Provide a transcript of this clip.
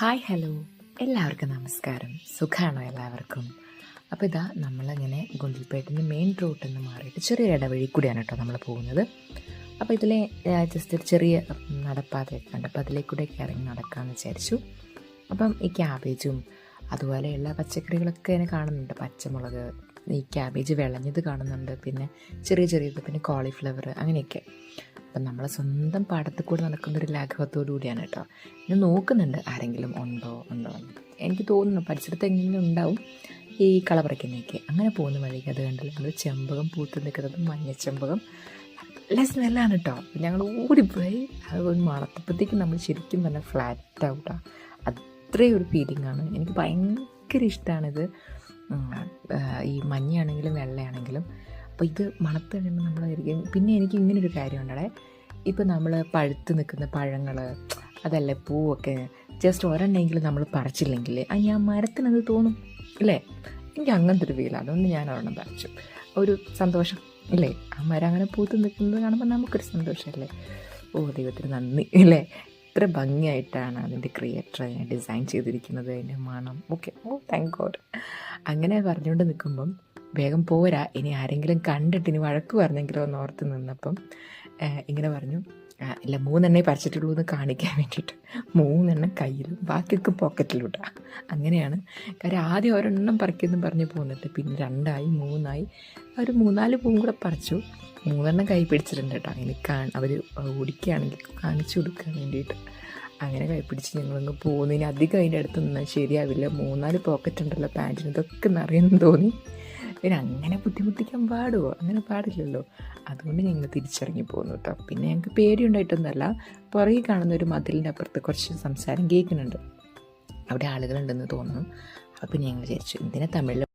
Hi hello. എല്ലാവർക്കും നമസ്കാരം. സുഖമാണോ എല്ലാവർക്കും? അപ്പോൾ ഇതാ നമ്മളിങ്ങനെ ഗുണ്ടിൽപേട്ടിന്റെ മെയിൻ റൂട്ടിൽ നിന്ന് മാറിയിട്ട് ചെറിയൊരു ഇടവഴി കൂടിയാണ് കേട്ടോ നമ്മൾ പോകുന്നത്. അപ്പോൾ ഇതിലെ ജസ്റ്റ് ഒരു ചെറിയ നടപ്പാതയൊക്കെ ഉണ്ട്. അപ്പോൾ അതിലേക്ക് കൂടെയൊക്കെ ഇറങ്ങി നടക്കാമെന്ന് വിചാരിച്ചു. അപ്പം ഈ ക്യാബേജും അതുപോലെയുള്ള പച്ചക്കറികളൊക്കെ ഇങ്ങനെ കാണുന്നുണ്ട്. പച്ചമുളക് ഈ ക്യാബേജ് വിളഞ്ഞത് കാണുന്നുണ്ട്. പിന്നെ ചെറിയ ചെറിയത് പിന്നെ കോളിഫ്ലവർ അങ്ങനെയൊക്കെ. അപ്പം നമ്മളെ സ്വന്തം പാടത്തിൽ കൂടെ നടക്കുന്ന ഒരു ലാഘവത്തോടു കൂടിയാണ് കേട്ടോ. ഞാൻ നോക്കുന്നുണ്ട് ആരെങ്കിലും ഉണ്ടോ ഉണ്ടോ എനിക്ക് തോന്നുന്നു പരിസരത്ത് എങ്ങനെ ഉണ്ടാവും. ഈ കള പറിക്കുന്നതൊക്കെ അങ്ങനെ പോകുന്ന വഴിക്ക് അത് കണ്ടില്ല നമ്മൾ ചെമ്പകം പൂത്ത് നിൽക്കുന്നത് മഞ്ഞ ചെമ്പകം നല്ല സ്മെല്ലാണ് കേട്ടോ. ഞങ്ങൾ ഓടിപ്പോയി. അത് മണത്തപ്പോഴത്തേക്ക് നമ്മൾ ശരിക്കും പറഞ്ഞാൽ ഫ്ലാറ്റ് ഔട്ടാ അത്രയും ഒരു ഫീലിംഗ് ആണ്. എനിക്ക് ഭയങ്കര ഇഷ്ടമാണിത് ഈ മഞ്ഞയാണെങ്കിലും വെള്ളയാണെങ്കിലും. അപ്പോൾ ഇത് മണത്ത് കഴിയുമ്പോൾ നമ്മൾ ആയിരിക്കും പിന്നെ എനിക്ക് ഇങ്ങനൊരു കാര്യമുണ്ടേ ഇപ്പോൾ നമ്മൾ പഴുത്ത് നിൽക്കുന്ന പഴങ്ങൾ അതല്ലേ പൂവൊക്കെ ജസ്റ്റ് ഒരെണ്ണമെങ്കിലും നമ്മൾ പറിച്ചില്ലെങ്കിൽ ആ ഞാൻ മരത്തിനത് തോന്നും ഇല്ലേ? എനിക്ക് അങ്ങനത്തെ ഒരു ഫീൽ അതുകൊണ്ട് ഞാൻ ഒരെണ്ണം പറിച്ചു. ഒരു സന്തോഷം ഇല്ലേ? ആ മരം അങ്ങനെ പൂത്ത് നിൽക്കുന്നത് കാണുമ്പോൾ നമുക്കൊരു സന്തോഷമല്ലേ ഓ ദൈവത്തിന് നന്ദി ഇല്ലേ? ഇത്ര ഭംഗിയായിട്ടാണ് അതിന്റെ ക്രിയേറ്റർ ഡിസൈൻ ചെയ്തിരിക്കുന്നത് അതിന്റെ മണം. ഓക്കെ ഓ താങ്ക് ഗോഡ് അങ്ങനെ പറഞ്ഞുകൊണ്ട് നിൽക്കുമ്പം വേഗം പോരാ. ഇനി ആരെങ്കിലും കണ്ടിട്ട് ഇനി വഴക്ക് പറഞ്ഞെങ്കിലോ എന്ന് ഓർത്ത് നിന്നപ്പം ഇങ്ങനെ പറഞ്ഞു. "ആ, ഇല്ല മൂന്നെണ്ണേ പറിച്ചിട്ടുള്ളൂ എന്ന് കാണിക്കാൻ വേണ്ടിയിട്ട്. മൂന്നെണ്ണം കയ്യിലും ബാക്കിയൊക്കെ പോക്കറ്റിലൂട്ടാ. അങ്ങനെയാണ്. കാര്യം ആദ്യം ഒരെണ്ണം പറിക്കുമെന്ന് പറഞ്ഞ് പോകുന്നുണ്ട് പിന്നെ രണ്ടായി മൂന്നായി. ഒരു മൂന്നാൽ പൂവും കൂടെ പറിച്ചു. മൂന്നെണ്ണം കൈ പിടിച്ചിട്ടുണ്ട് കേട്ടോ. അങ്ങനെ കാ അവർ ഓടിക്കുകയാണെങ്കിൽ കാണിച്ചു കൊടുക്കാൻ വേണ്ടിയിട്ട്. അങ്ങനെ കൈ പിടിച്ച് ഞങ്ങളങ്ങ് പോകുന്നു. ഇനി അധികം അതിന്റെ അടുത്ത് നിന്നാൽ ശരിയാവില്ല. മൂന്നാൽ പോക്കറ്റ് ഉണ്ടല്ലോ പാന്റിന് ഇതൊക്കെ നിറയെന്ന് തോന്നി. പിന്നെ അങ്ങനെ ബുദ്ധിമുട്ടിക്കാൻ പാടുമോ അങ്ങനെ പാടില്ലല്ലോ. അതുകൊണ്ട് ഞങ്ങൾ തിരിച്ചിറങ്ങി പോകുന്നു കേട്ടോ. പിന്നെ ഞങ്ങൾക്ക് പേടിയുണ്ടായിട്ടൊന്നുമല്ല. പുറകെ കാണുന്ന ഒരു മതിലിന്റെ അപ്പുറത്ത് കുറച്ച് സംസാരം കേൾക്കുന്നുണ്ട്. അവിടെ ആളുകളുണ്ടെന്ന് തോന്നുന്നു. അപ്പം ഞങ്ങൾ വിചാരിച്ചു എന്തിനാ തമിഴിൽ